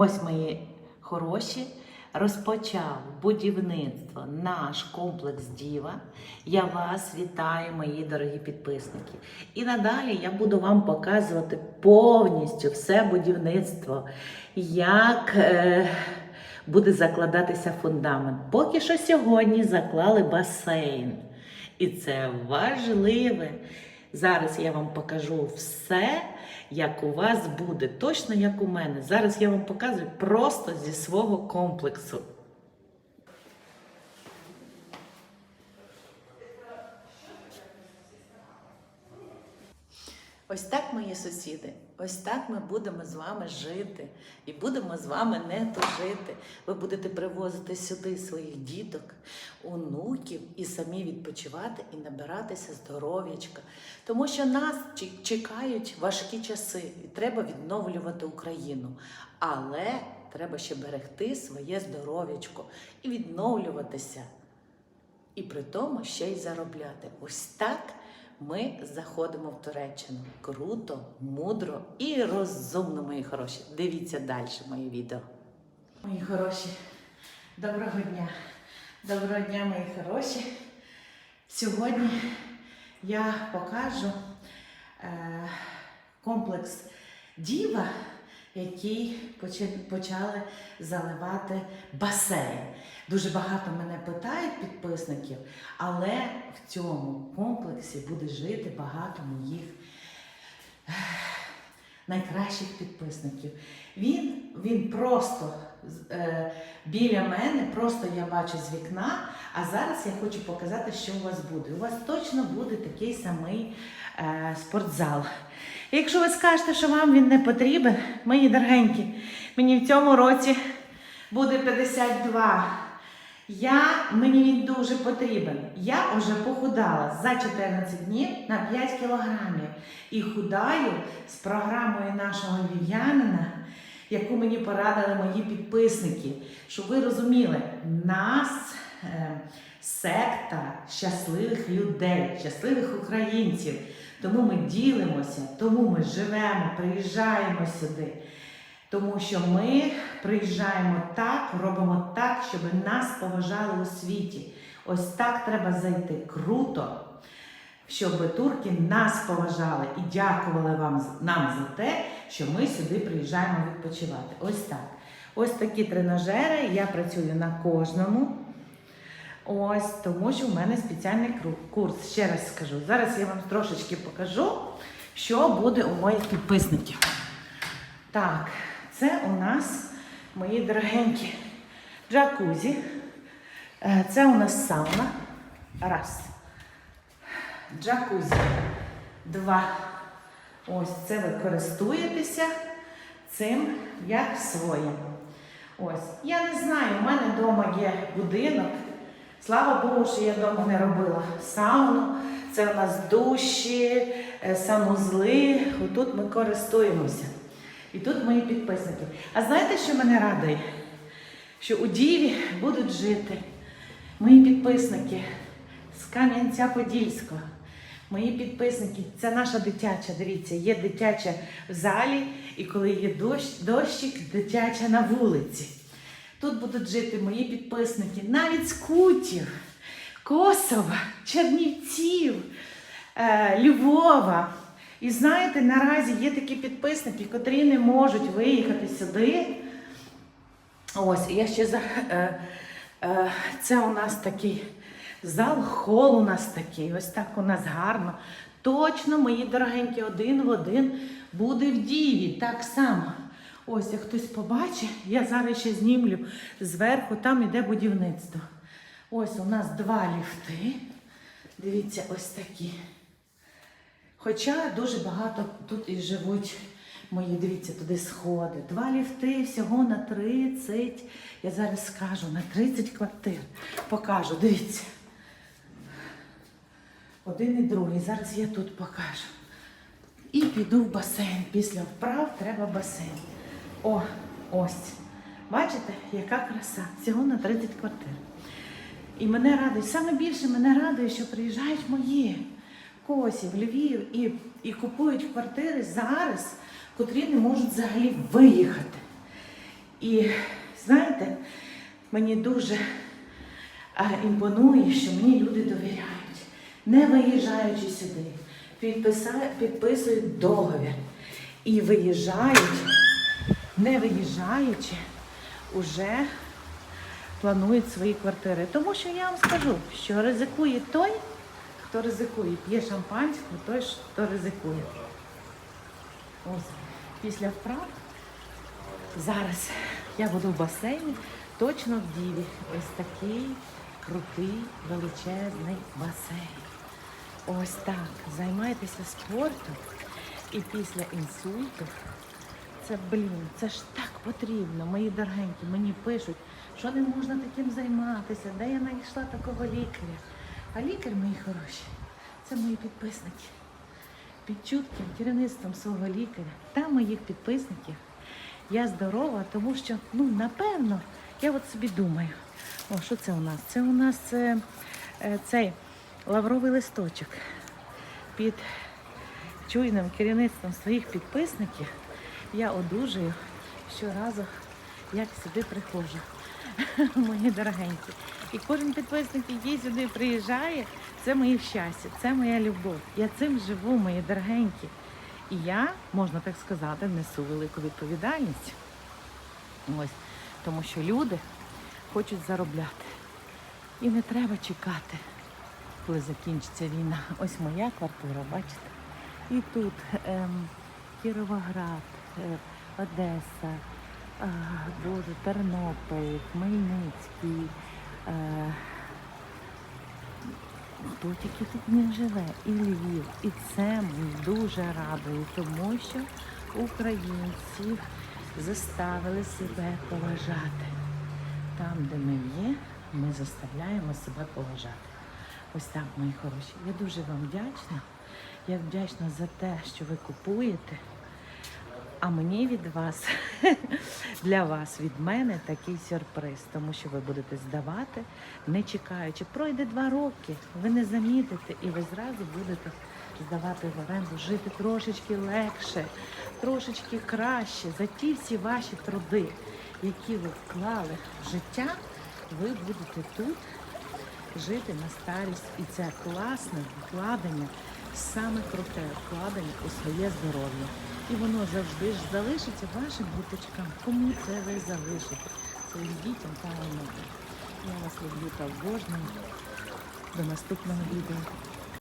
Ось мої хороші. Розпочав будівництво наш комплекс Діва. Я вас вітаю, мої дорогі підписники. І надалі я буду вам показувати повністю все будівництво, як е, буде закладатися фундамент. Поки що сьогодні заклали басейн. І це важливе. Зараз я вам покажу все, як у вас буде, точно як у мене. Зараз я вам показую просто зі свого комплексу. Ось так, мої сусіди, ось так ми будемо з вами жити і будемо з вами не тужити. Ви будете привозити сюди своїх діток, онуків і самі відпочивати і набиратися здоров'ячка. Тому що нас чекають важкі часи, і треба відновлювати Україну. Але треба ще берегти своє здоров'ячко і відновлюватися. І при тому ще й заробляти. Ось так ми заходимо в Туреччину. Круто, мудро і розумно, мої хороші. Дивіться далі моє відео. Мої хороші, доброго дня. Доброго дня, мої хороші. Сьогодні я покажу е, комплекс Діва, почи- почали заливати басейн. Дуже багато мене питають підписників, але в цьому комплексі буде жити багато моїх найкращих підписників. Він, він просто е, біля мене, просто я бачу з вікна. А зараз я хочу показати, що у вас буде. У вас точно буде такий самий е, спортзал. Якщо ви скажете, що вам він не потрібен, мої дорогенькі, мені в цьому році буде 52. Я, мені він дуже потрібен. Я вже похудала за 14 днів на 5 кілограмів. І худаю з програмою нашого львів'янина, яку мені порадили мої підписники. Щоб ви розуміли, нас е, секта щасливих людей, щасливих українців. Тому ми ділимося, тому ми живемо, приїжджаємо сюди. Тому що ми приїжджаємо так, робимо так, щоб нас поважали у світі. Ось так треба зайти круто, щоб турки нас поважали і дякували вам нам за те, що ми сюди приїжджаємо відпочивати. Ось так. Ось такі тренажери. Я працюю на кожному. Ось тому, що в мене спеціальний курс. Ще раз скажу. Зараз я вам трошечки покажу, що буде у моїх підписників. Так, це у нас мої дорогенькі джакузі. Е, Це у нас сауна. Раз. Джакузі. Два. Ось це ви користуєтеся цим як своїм. Ось. Я не знаю, у мене вдома є будинок. Слава Богу, що я вдома не робила сауну. Це у нас душі, е, санузли. Отут ми користуємося. І тут мої підписники. А знаєте, що мене радує? Що у Діві будуть жити мої підписники з Кам'янця-Подільського. Мої підписники, це наша дитяча. Дивіться, є дитяча в залі, і коли є дощ, дощик, дитяча на вулиці. Тут будуть жити мої підписники навіть з Кутів, Косова, Чернівців, е, Львова. І знаєте, наразі є такі підписники, котрі не можуть виїхати сюди. Ось, я ще за. Е, е, це у нас такий зал, хол у нас такий. Ось так у нас гарно. Точно, мої дорогенькі, один в один буде в діві. Так само. Ось, як хтось побачить, я зараз ще знімлю зверху, там іде будівництво. Ось у нас два ліфти. Дивіться, ось такі. Хоча дуже багато тут і живуть мої, дивіться, туди сходи. Два ліфти всього на 30, я зараз скажу, на 30 квартир. Покажу, дивіться. Один і другий. Зараз я тут покажу. І піду в басейн. Після вправ треба басейн. О, ось. Бачите, яка краса? Всього на 30 квартир. І мене радує, саме більше мене радує, що приїжджають мої Косів, Львів і, і купують квартири зараз, котрі не можуть взагалі виїхати. І знаєте, мені дуже а, імпонує, що мені люди довіряють, не виїжджаючи сюди, підписують договір і виїжджають, не виїжджаючи, уже планують свої квартири. Тому що я вам скажу, що ризикує той, хто ризикує, п'є шампанське, той, хто ризикує. Ось після вправ зараз я буду в басейні, точно в діві. Ось такий крутий, величезний басейн. Ось так. Займайтеся спортом. І після інсульту це, блін, це ж так потрібно, мої дорогенькі. Мені пишуть, що не можна таким займатися, де я знайшла такого лікаря. А лікар, мої хороші, це мої підписники. Під чутким керівництвом свого лікаря та моїх підписників я здорова, тому що, ну, напевно, я от собі думаю, о, що це у нас? Це у нас е, е, цей лавровий листочок під чуйним керівництвом своїх підписників я одужую щоразу, як сюди приходжу. Мої дорогенькі. І кожен підписник, який сюди приїжджає, це моє щастя, це моя любов. Я цим живу, мої дорогенькі. І я, можна так сказати, несу велику відповідальність. Ось, тому що люди хочуть заробляти. І не треба чекати, коли закінчиться війна. Ось моя квартира, бачите? І тут ем, Кіровоград, Одеса, Боже, Тернопіль, Хмельницький. Е, хто тільки тут не живе, і Львів. І це мене дуже радує, тому що українці заставили себе поважати. Там, де ми є, ми заставляємо себе поважати. Ось так, мої хороші. Я дуже вам вдячна. Я вдячна за те, що ви купуєте. А мені від вас, для вас, від мене такий сюрприз, тому що ви будете здавати, не чекаючи. Пройде два роки, ви не замітите, і ви зразу будете здавати в оренду, жити трошечки легше, трошечки краще. За ті всі ваші труди, які ви вклали в життя, ви будете тут жити на старість. І це класне вкладення, саме круте вкладення у своє здоров'я. І воно завжди ж залишиться вашим діточкам. Кому це ви залишите? Своїм дітям та онукам. Я вас люблю та обожнюю. До наступного відео.